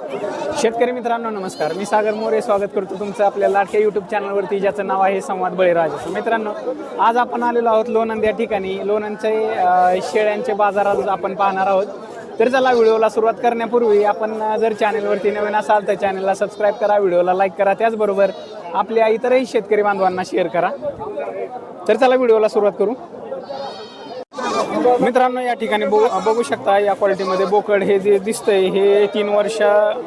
शेतकरी मित्रांनो नमस्कार. मी सागर मोरे स्वागत करतो तुमचं आपल्या लाटक्या यूट्यूब चॅनलवरती ज्याचं नाव आहे संवाद बळीराज. मित्रांनो आज आपण आलेलो आहोत लोणंद या ठिकाणी. लोणंदचे शेळ्यांचे बाजार आज आपण पाहणार आहोत. तर चला व्हिडिओला सुरुवात करण्यापूर्वी आपण जर चॅनलवरती नवीन असाल तर चॅनलला सबस्क्राईब करा व्हिडिओला लाईक करा. त्याचबरोबर आपल्या इतरही शेतकरी बांधवांना शेअर करा. तर चला व्हिडिओला सुरुवात करू. मित्रांनो या ठिकाणी बघू बघू शकता या क्वालिटीमध्ये बोकड हे जे दिसतंय हे तीन वर्ष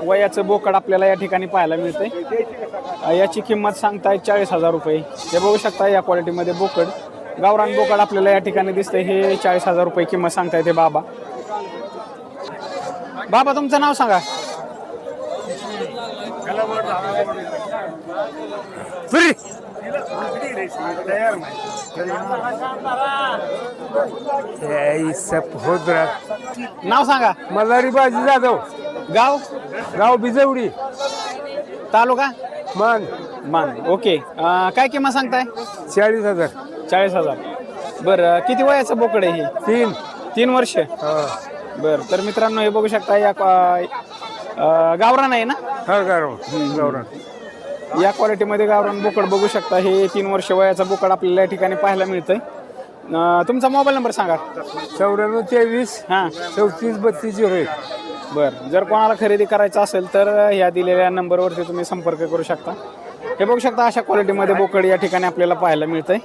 वयाचं बोकड आपल्याला या ठिकाणी पाहायला मिळतंय. याची किंमत सांगताय चाळीस हजार रुपये. हे बघू शकता या क्वालिटीमध्ये बोकड गावरान बोकड आपल्याला या ठिकाणी दिसतंय हे चाळीस हजार रुपये किंमत सांगताय ते बाबा. बाबा तुमचं नाव सांगा. नाव सांगा. मल्हारी बाजी जाधव. गाव? गाव बिजवडी. तालुका? मान. मान. ओके. अ, काय किंमत सांगताय? चाळीस हजार. चाळीस हजार. बरं किती वयाचं बोकड आहे हे? तीन. तीन वर्ष? हा. बरं तर मित्रांनो हे बघू शकता या अं, गावरान आहे ना? हा गाव गावरान. या क्वालिटीमध्ये गावरान बोकड बघू शकता. हे तीन वर्ष वयाचं बोकड आपल्याला या ठिकाणी पाहायला मिळतंय. अं, तुमचा मोबाईल नंबर सांगा. चौऱ्याण्णव तेवीस हां. चौतीस बत्तीस झिरो एक. बरं. जर कोणाला खरेदी करायचं असेल तर ह्या दिलेल्या नंबरवरती तुम्ही संपर्क करू शकता. हे बघू शकता अशा क्वालिटीमध्ये बोकड या ठिकाणी आपल्याला पाहायला मिळतंय.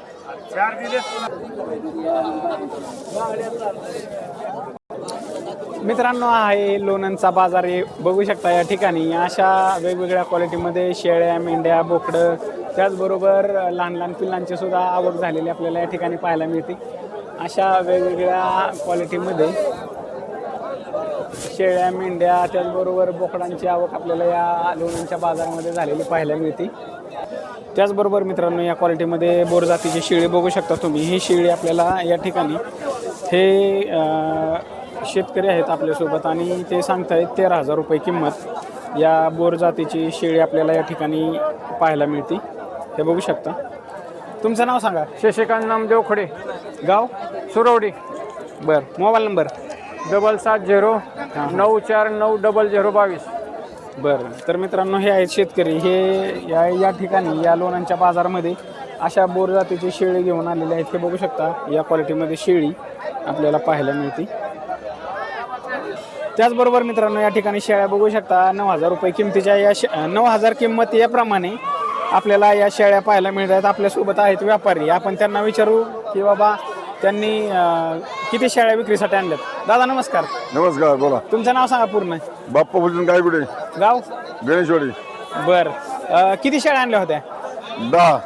मित्रांनो हा आहे लोणंदचा बाजार. हे बघू शकता या ठिकाणी अशा वेगवेगळ्या क्वालिटीमध्ये शेळ्या मेंढ्या बोकडं त्याचबरोबर लहान लहान पिल्लांची सुद्धा आवक झालेली आपल्याला या ठिकाणी पाहायला मिळते. अशा वेगवेगळ्या क्वालिटीमध्ये शेळ्या मेंढ्या त्याचबरोबर बोकडांची आवक आपल्याला या लोणंदच्या बाजारामध्ये झालेली पाहायला मिळते. त्याचबरोबर मित्रांनो या क्वालिटीमध्ये बोर जातीची शेळी बघू शकता तुम्ही. ही शेळी आपल्याला या ठिकाणी हे शेतकरी आहेत आपल्यासोबत आणि ते सांगतायत तेरा हजार रुपये किंमत या बोर जातीची शेळी आपल्याला या ठिकाणी पाहायला मिळते. हे बघू शकता. तुमचं नाव सांगा. शशिकांत नामदेव खडे. गाव? सुरवडी. बरं. Mobile number? डबल सात झिरो नऊ चार नऊ डबल झिरो बावीस. बरं. तर मित्रांनो हे आहेत शेतकरी. हे या या ठिकाणी या लोणांच्या बाजारामध्ये अशा बोर जातीची शेळी घेऊन आलेले आहेत. हे बघू शकता या क्वालिटीमध्ये शेळी आपल्याला पाहायला मिळते. त्याचबरोबर मित्रांनो या ठिकाणी शेळ्या बघू शकता. नऊ हजार रुपये किमतीच्या या शे नऊ हजार किंमत याप्रमाणे आपल्याला या शेळ्या पाहायला मिळतात. आपल्यासोबत आहेत व्यापारी. आपण त्यांना विचारू की बाबा त्यांनी किती शेळ्या विक्रीसाठी आणल्यात? दादा नमस्कार. नमस्कार बोला. तुमचं नाव सांगा पूर्ण. बाप्पा बोलून काय कुठे गाव? गणेशवाडी. बर. किती शेळ्या आणल्या होत्या? दहा.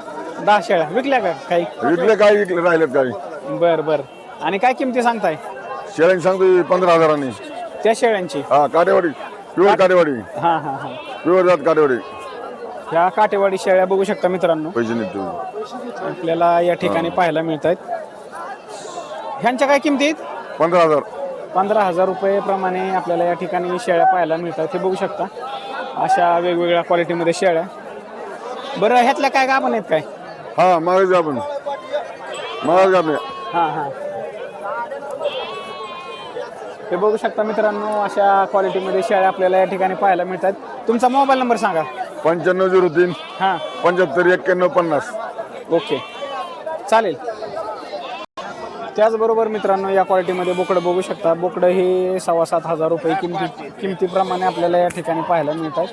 दहा शेळ्या. विकल्या का काही? विकले काय विकले राहिलेत काही. बर बर. आणि काय किमती सांगताय? शेळ्यांनी सांगतो पंधरा हजारांनी. त्या शेळ्यांची? हा काटेवाडी. प्युअर काटेवाडी. हां हां हां. प्युअर जात काटेवाडी. ह्या काटेवाडी शेळ्या बघू शकता मित्रांनो. पैसे निघतो आपल्याला या ठिकाणी पाहायला मिळत आहेत ह्यांच्या काय किमती आहेत? पंधरा हजार. पंधरा हजार रुपये प्रमाणे आपल्याला या ठिकाणी शेळ्या पाहायला मिळतात. हे बघू शकता. अशा वेगवेगळ्या क्वालिटीमध्ये शेळ्या. बरं ह्यातल्या काय गाभण आहेत काय? हा मागायचं आपण. मागायचं आपले. हां हां. हे बघू शकता मित्रांनो अशा क्वालिटीमध्ये शेळ्या आपल्याला या ठिकाणी पाहायला मिळतात. तुमचा मोबाईल नंबर सांगा. पंच्याण्णव झिरो तीन हां. पंच्याहत्तर एक्क्याण्णव पन्नास. ओके. चालेल. त्याचबरोबर मित्रांनो या क्वालिटीमध्ये बोकडं बघू शकता. बोकडं हे सव्वा सात हजार रुपये किमती किमतीप्रमाणे आपल्याला या ठिकाणी पाहायला मिळतात.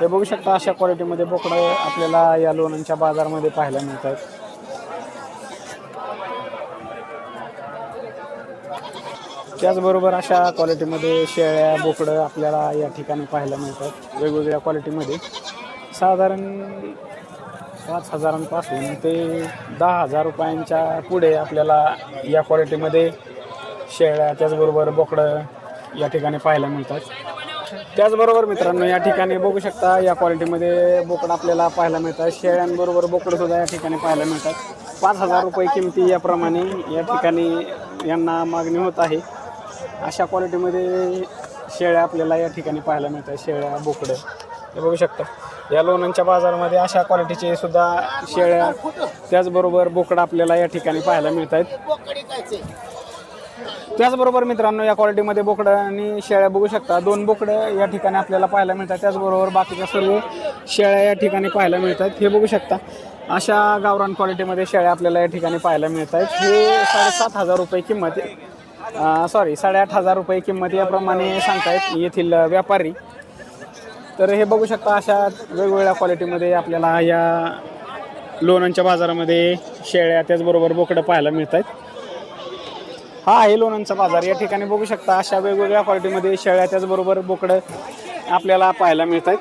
हे बघू शकता अशा क्वालिटीमध्ये बोकडं आपल्याला या लोणंदच्या बाजारामध्ये पाहायला मिळतात. त्याचबरोबर अशा क्वालिटीमध्ये शेळ्या बोकडं आपल्याला या ठिकाणी पाहायला मिळतात. वेगवेगळ्या क्वालिटीमध्ये साधारण पाच हजारांपासून ते दहा हजार रुपयांच्या पुढे आपल्याला या क्वालिटीमध्ये शेळ्या त्याचबरोबर बोकडं या ठिकाणी पाहायला मिळतात. त्याचबरोबर मित्रांनो या ठिकाणी बघू शकता या क्वालिटीमध्ये बोकड आपल्याला पाहायला मिळतात. शेळ्यांबरोबर बोकडंसुद्धा या ठिकाणी पाहायला मिळतात. पाच हजार रुपये किमती याप्रमाणे या ठिकाणी यांना मागणी होत आहे. अशा क्वालिटीमध्ये शेळ्या आपल्याला या ठिकाणी पाहायला मिळतात. शेळ्या बोकडं. हे बघू शकता. या लोणांच्या बाजारामध्ये अशा क्वालिटीचे सुद्धा शेळ्या त्याचबरोबर बोकडं आपल्याला या ठिकाणी पाहायला मिळत आहेत त्याचबरोबर मित्रांनो या क्वालिटीमध्ये बोकडं आणि शेळ्या बघू शकता. दोन बोकडं या ठिकाणी आपल्याला पाहायला मिळतात. त्याचबरोबर बाकीच्या सर्व शेळ्या या ठिकाणी पाहायला मिळतात हे बघू शकता. अशा गावरान क्वालिटीमध्ये शेळ्या आपल्याला या ठिकाणी पाहायला मिळत आहेत हे साडेसात हजार रुपये किंमत सॉरी साडेआठ हजार रुपये किंमत याप्रमाणे सांगतायत येथील व्यापारी. तर हे बघू शकता अशा वेगवेगळ्या क्वालिटीमध्ये आपल्याला या लोणांच्या बाजारामध्ये शेळ्या त्याचबरोबर बोकडं पाहायला मिळत आहेत हा आहे लोणांचा बाजार. या ठिकाणी बघू शकता अशा वेगवेगळ्या क्वालिटीमध्ये शेळ्या त्याचबरोबर बोकडं आपल्याला पाहायला मिळत आहेत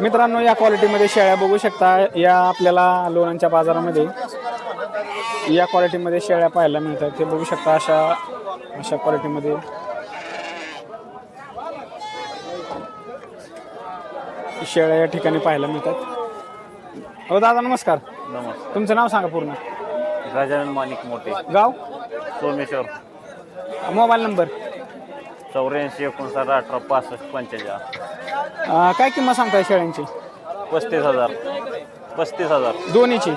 मित्रांनो या क्वालिटीमध्ये शेळ्या बघू शकता. या आपल्याला लोणांच्या बाजारामध्ये या क्वालिटीमध्ये शेळ्या पाहायला मिळतात. ते बघू शकता अशा अशा क्वालिटीमध्ये शेळ्या या ठिकाणी पाहायला मिळतात. हो दादा नमस्कार. नमस्कार. तुमचं नाव सांगा पूर्ण. गजानन माणिक मोठे. गाव? सोमेश्वर. Mobile number? चौऱ्याऐंशी एकोणसाठ अठरा पासष्ट पंचेचाळीस. अं, काय किंमत सांगताय शेळ्यांची? पस्तीस हजार. पस्तीस हजार. दोन्हीची?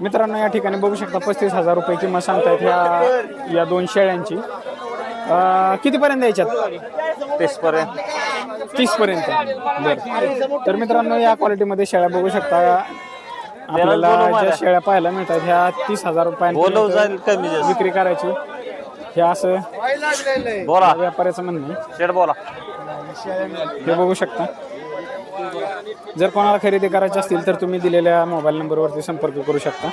मित्रांनो या ठिकाणी बघू शकता पस्तीस हजार रुपये किंमत सांगतायत ह्या या दोन शेळ्यांची. अं, कितीपर्यंत द्यायच्यात तीसपर्यंत. तीसपर्यंत. बरं. तर मित्रांनो या क्वालिटीमध्ये शेळ्या बघू शकता. आपल्याला ज्या शेळ्या पाहायला मिळतात ह्या तीस हजार बोलव रुपयांपर्यंत जाईल कमी जास्त. विक्री करायची. हे असं बोला. व्यापाऱ्याचं म्हणणं आहे. शेड बोला. हे बघू शकता. जर कोणाला खरेदी करायची असतील तर तुम्ही दिलेल्या मोबाईल नंबरवरती संपर्क करू शकता.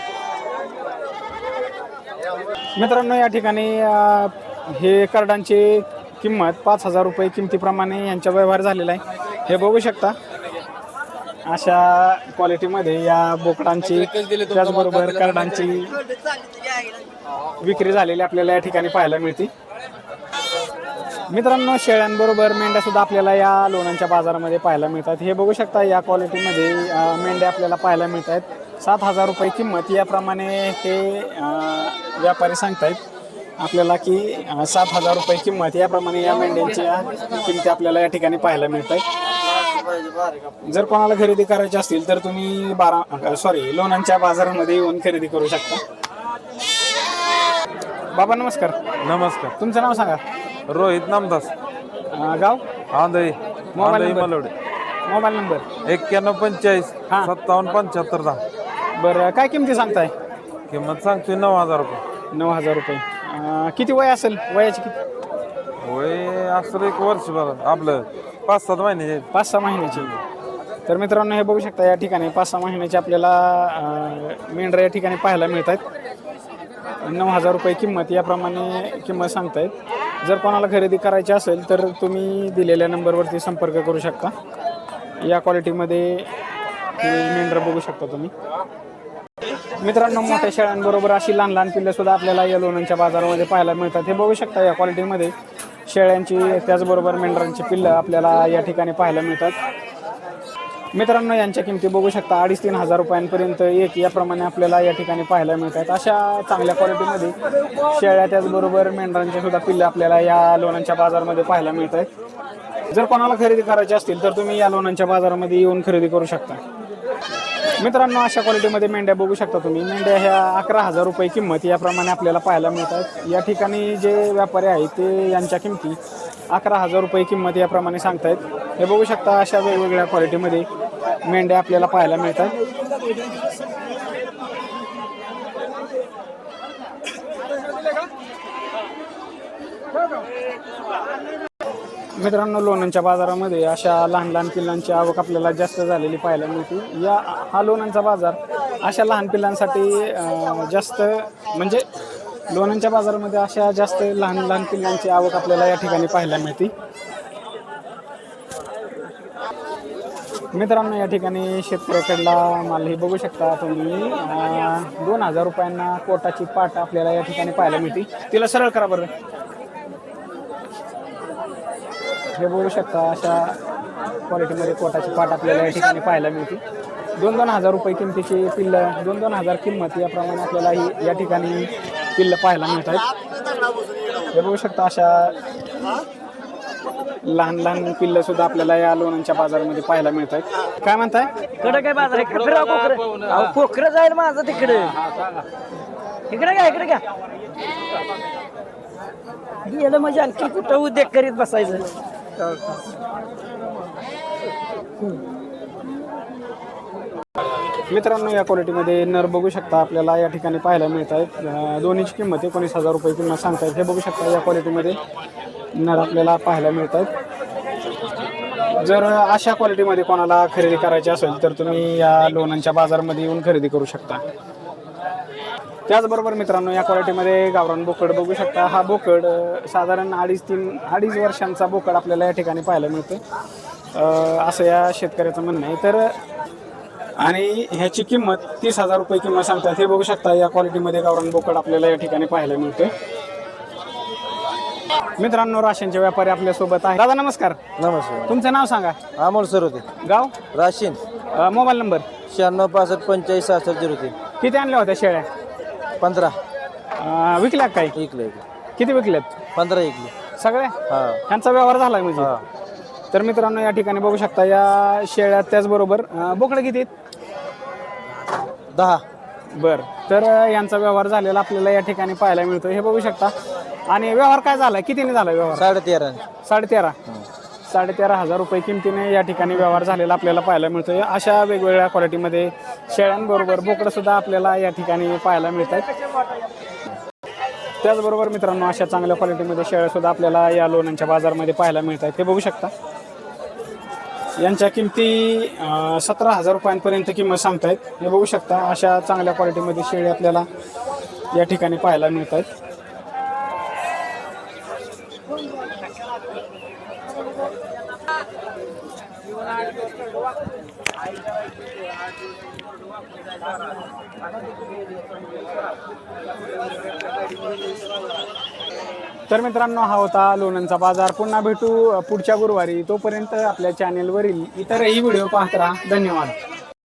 मित्रांनो या ठिकाणी हे कार्डांची किंमत पाच हजार रुपये किमतीप्रमाणे यांचा व्यवहार झालेला आहे. हे बघू शकता. अशा क्वालिटीमध्ये या बोकडांची त्याचबरोबर कार्डांची विक्री झालेली आपल्याला या ठिकाणी पाहायला मिळते. मित्रांनो शेळ्यांबरोबर मेंढ्या सुद्धा आपल्याला या लोणांच्या बाजारामध्ये पाहायला मिळतात. हे बघू शकता या क्वालिटीमध्ये मेंढ्या आपल्याला पाहायला मिळत आहेत सात हजार रुपये किंमत याप्रमाणे हे व्यापारी सांगतायत आपल्याला की सात हजार रुपये किंमत याप्रमाणे या मेंढ्यांच्या किमती आपल्याला या ठिकाणी पाहायला मिळत आहेत जर कोणाला खरेदी करायची असतील तर तुम्ही बारा सॉरी लोणांच्या बाजारामध्ये येऊन खरेदी करू शकता. बाबा नमस्कार. नमस्कार. तुमचं नाव सांगा. रोहित नामदास. अं, गाव? आंधळी. मोबाईल आंधळी नंबर. मलवडे. Mobile number. एक्क्याण्णव पंचेचाळीस हा. सत्तावन्न पंच्याहत्तर दहा. बरं काय किमती सांगताय? किंमत सांगतोय नऊ हजार रुपये. नऊ हजार रुपये. अं, किती वय असेल? वयाची किती? वय असं एक वर्षभर आपलं पाच सात महिने पाच सहा महिन्याची. तर मित्रांनो हे बघू शकता या ठिकाणी पाच सहा महिन्याचे आपल्याला अं, मेंढरं या ठिकाणी पाहायला मिळत आहेत नऊ हजार रुपये किंमत याप्रमाणे किंमत सांगतायत. जर कोणाला खरेदी करायची असेल तर तुम्ही दिलेल्या नंबरवरती संपर्क करू शकता. या क्वालिटीमध्ये मेंढर बघू शकता तुम्ही. मित्रांनो मोठ्या शेळ्यांबरोबर अशी लहान लहान पिल्लं सुद्धा आपल्याला या लोणांच्या बाजारामध्ये पाहायला मिळतात. हे बघू शकता या क्वालिटीमध्ये शेळ्यांची त्याचबरोबर मेंढरांची पिल्लं आपल्याला या ठिकाणी पाहायला मिळतात. मित्रांनो यांच्या किमती बघू शकता. अडीच तीन हजार रुपयांपर्यंत एक याप्रमाणे आपल्याला या ठिकाणी पाहायला मिळतात. अशा चांगल्या क्वालिटीमध्ये शेळ्या त्याचबरोबर मेंढरांच्या सुद्धा पिल्ले आपल्याला या लोणांच्या बाजारामध्ये पाहायला मिळत आहेत जर कोणाला खरेदी करायची असतील तर तुम्ही या लोणांच्या बाजारामध्ये येऊन खरेदी करू शकता. मित्रांनो अशा क्वालिटीमध्ये मेंढ्या बघू शकता तुम्ही. मेंढ्या ह्या अकरा हजार रुपये किंमत याप्रमाणे आपल्याला पाहायला मिळतात. या ठिकाणी जे व्यापारी आहेत ते यांच्या किमती अकरा हजार रुपये किंमत याप्रमाणे सांगतायत. हे बघू शकता अशा वेगवेगळ्या क्वालिटीमध्ये मेंढ्या आपल्याला पाहायला मिळतात. मित्रांनो लोणांच्या बाजारामध्ये अशा लहान लहान पिल्लांची आवक आपल्याला जास्त झालेली पाहायला मिळते. या हा लोणांचा बाजार अशा लहान पिल्लांसाठी जास्त म्हणजे लोणांच्या बाजारामध्ये अशा जास्त लहान लहान पिल्लांची आवक आपल्याला या ठिकाणी पाहायला मिळते. मित्रांनो या ठिकाणी शेतकऱ्याकडला माल हे बघू शकता तुम्ही. दोन हजार रुपयांना पोटाची पाट आपल्याला या ठिकाणी पाहायला मिळते. तिला सरळ करा बरं. हे बघू शकता अशा क्वालिटीमध्ये कोटाची पाट आपल्याला या ठिकाणी पाहायला मिळते. दोन दोन हजार रुपये किमतीची पिल्लं दोन दोन हजार किंमत याप्रमाणे आपल्याला ही या ठिकाणी पिल्लं पाहायला मिळत आहेत. हे बघू शकता अशा लहान लहान पिल्लं सुद्धा आपल्याला या लोणांच्या बाजारामध्ये पाहायला मिळत आहेत. काय म्हणताय? इकडे काय बाजार कोकरं कोकरं जाईल माझं तिकडे. इकडे घ्या इकडे घ्या. गेलं म्हणजे आणखी कुठं उद्योग करीत बसायचं? मित्रांनो या क्वालिटीमध्ये नर बघू शकता आपल्याला या ठिकाणी पाहायला मिळत आहेत दोन्हीची किंमत एकोणीस हजार रुपये किंमत सांगतायत. हे बघू शकता या क्वालिटीमध्ये नर आपल्याला पाहायला मिळत आहेत जर अशा क्वालिटीमध्ये कोणाला खरेदी करायची असेल तर तुम्ही या लोणांच्या बाजारमध्ये येऊन खरेदी करू शकता. त्याचबरोबर मित्रांनो या क्वालिटीमध्ये गावरान बोकड बघू शकता. हा बोकड साधारण अडीच तीन अडीच वर्षांचा बोकड आपल्याला या ठिकाणी पाहायला मिळतो असं या शेतकऱ्याचं म्हणणं आहे. तर आणि ह्याची किंमत तीस हजार रुपये किंमत सांगतात. हे बघू शकता या क्वालिटीमध्ये गावरान बोकड आपल्याला या ठिकाणी पाहायला मिळते मित्रांनो राशनचे व्यापारी आपल्यासोबत आहे दादा नमस्कार. नमस्कार. तुमचं नाव सांगा. अमोल सर होते गाव? राशीन. Mobile number? शहाण्णव पासष्ट पंचेचाळीस सहासष्ट झिरो तीन. किती आणल्या होत्या शेळ्या? पंधरा. अ, विकल्या का काही? इकले इकले किती विकल्यात पंधरा इकले सगळ्या हा. ह्यांचा व्यवहार झाला म्हणजे? तर मित्रांनो या ठिकाणी बघू शकता या शेळ्या त्याचबरोबर अ, बोकडं किती आहेत? दहा. बर. तर अ, यांचा व्यवहार झालेला आपल्याला या ठिकाणी पाहायला मिळतो हे बघू शकता. आणि व्यवहार काय झाला कितीने झाला व्यवहार? साडे तेरा साडेतेरा साडेतेरा हजार रुपये किमतीने या ठिकाणी व्यवहार झालेला आपल्याला पाहायला मिळतो अशा वेगवेगळ्या क्वालिटीमध्ये शेळ्यांबरोबर बोकडंसुद्धा आपल्याला या ठिकाणी पाहायला मिळत आहेत त्याचबरोबर मित्रांनो अशा चांगल्या क्वालिटीमध्ये शेळ्यासुद्धा आपल्याला या लोणांच्या बाजारमध्ये पाहायला मिळत आहेत ते बघू शकता. यांच्या किमती सतरा हजार रुपयांपर्यंत किंमत सांगतायत. हे बघू शकता अशा चांगल्या क्वालिटीमध्ये शेळी आपल्याला या ठिकाणी पाहायला मिळत आहेत तर मित्रांनो हा होता लोणंदचा बाजार. पुन्हा भेटू पुढच्या गुरुवारी. तोपर्यंत आपल्या चॅनेलवरील इतरही व्हिडिओ पाहत राहा. धन्यवाद.